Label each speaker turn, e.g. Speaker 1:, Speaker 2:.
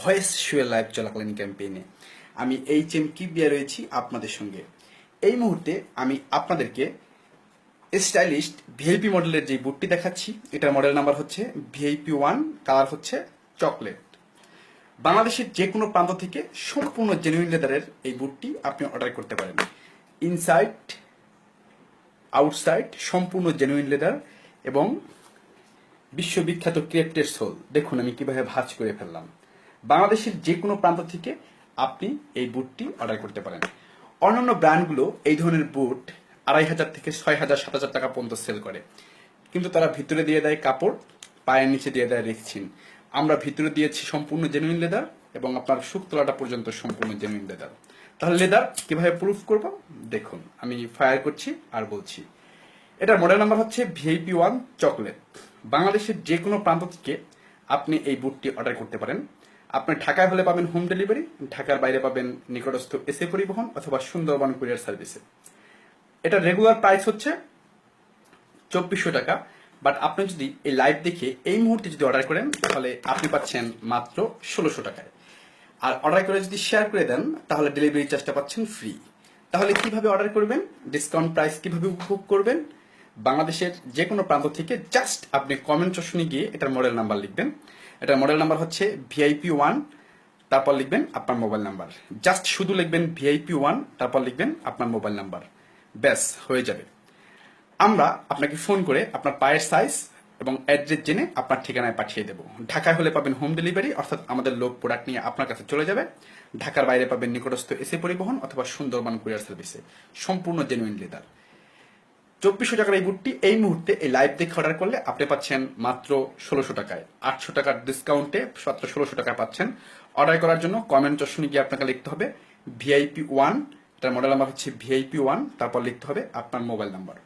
Speaker 1: Voice শুয়ে live চলাকালীন ক্যাম্পেইনে আমি এইচ এম কিবিয়া রয়েছি আপনাদের সঙ্গে। এই মুহূর্তে আমি আপনাদেরকে স্টাইলিস্ট ভিআইপি মডেলের যে বুটটি দেখাচ্ছি, এটার মডেল নাম্বার হচ্ছে ভিআইপি ওয়ান কালার হচ্ছে চকলেট বাংলাদেশের যে কোনো প্রান্ত থেকে সম্পূর্ণ জেনুইন লেদারের এই বুটটি আপনি অর্ডার করতে পারেন। ইনসাইড আউটসাইড সম্পূর্ণ জেনুইন লেদার এবং বিশ্ববিখ্যাত ক্রিয়েটেড সোল দেখুন আমি কীভাবে ভাজ করে ফেললাম। বাংলাদেশের যে কোনো প্রান্ত থেকে আপনি এই বুটটি অর্ডার করতে পারেন। অন্যান্য ব্র্যান্ডগুলো এই ধরনের বুট আড়াই হাজার থেকে ছয় হাজার, সাত হাজার টাকা পর্যন্ত সেল করে। কিন্তু তারা ভিতরে দিয়ে দেয় কাপড়, পায়ের নিচে দিয়ে দেয় রেক্সিন। আমরা ভিতরে দিয়েছি সম্পূর্ণ জেনুইন লেদার এবং আপনার শুকতলাটা পর্যন্ত সম্পূর্ণ জেনুইন লেদার তাহলে লেদার কীভাবে প্রুফ করব? দেখুন, আমি ফায়ার করছি আর বলছি। এটার মডেল নাম্বার হচ্ছে ভিআইপি ওয়ান চকলেট বাংলাদেশের যে কোনো প্রান্ত থেকে আপনি এই বুটটি অর্ডার করতে পারেন। আপনি ঢাকায় হলে পাবেন হোম ডেলিভারি ঢাকার বাইরে পাবেন নিকটস্থ এসে পরিবহন অথবা সুন্দরবন কুরিয়ার সার্ভিসে এটা রেগুলার প্রাইস হচ্ছে চব্বিশশো টাকা বাট আপনি যদি এই লাইভ দেখে এই মুহূর্তে যদি অর্ডার করেন, তাহলে আপনি পাচ্ছেন মাত্র ষোলোশো টাকায়। আর অর্ডার করে যদি শেয়ার করে দেন, তাহলে ডেলিভারি চার্জটা পাচ্ছেন ফ্রি তাহলে কীভাবে অর্ডার করবেন? ডিসকাউন্ট প্রাইস কীভাবে উপভোগ করবেন? বাংলাদেশের যে কোনো প্রান্ত থেকে জাস্ট আপনি কমেন্ট সেকশনে গিয়ে এটার মডেল নাম্বার লিখবেন। এটার মডেল নাম্বার হচ্ছে ভিআইপি ওয়ান তারপর লিখবেন আপনার মোবাইল নাম্বার জাস্ট শুধু লিখবেন ভিআইপি ওয়ান তারপর লিখবেন আপনার মোবাইল নাম্বার ব্যাস, হয়ে যাবে। আমরা আপনাকে ফোন করে আপনার পায়ের সাইজ এবং অ্যাড্রেস জেনে আপনার ঠিকানায় পাঠিয়ে দেবো। ঢাকায় হলে পাবেন হোম ডেলিভারি অর্থাৎ আমাদের লোক প্রোডাক্ট নিয়ে আপনার কাছে চলে যাবে। ঢাকার বাইরে পাবেন নিকটস্থ এসে পরিবহন অথবা সুন্দরবন কুরিয়ার সার্ভিসে সম্পূর্ণ জেনুইন লেদার চব্বিশশো টাকার এই বুটটি এই মুহূর্তে এই লাইভ দেখে অর্ডার করলে আপনি পাচ্ছেন মাত্র ষোলোশো টাকায়। আটশো টাকার ডিসকাউন্টে মাত্র ষোলোশো টাকা পাচ্ছেন। অর্ডার করার জন্য কমেন্ট অপশনে গিয়ে আপনাকে লিখতে হবে ভিআইপি ওয়ান এটার মডেল নাম্বার হচ্ছে ভিআইপি ওয়ান তারপর লিখতে হবে আপনার মোবাইল নাম্বার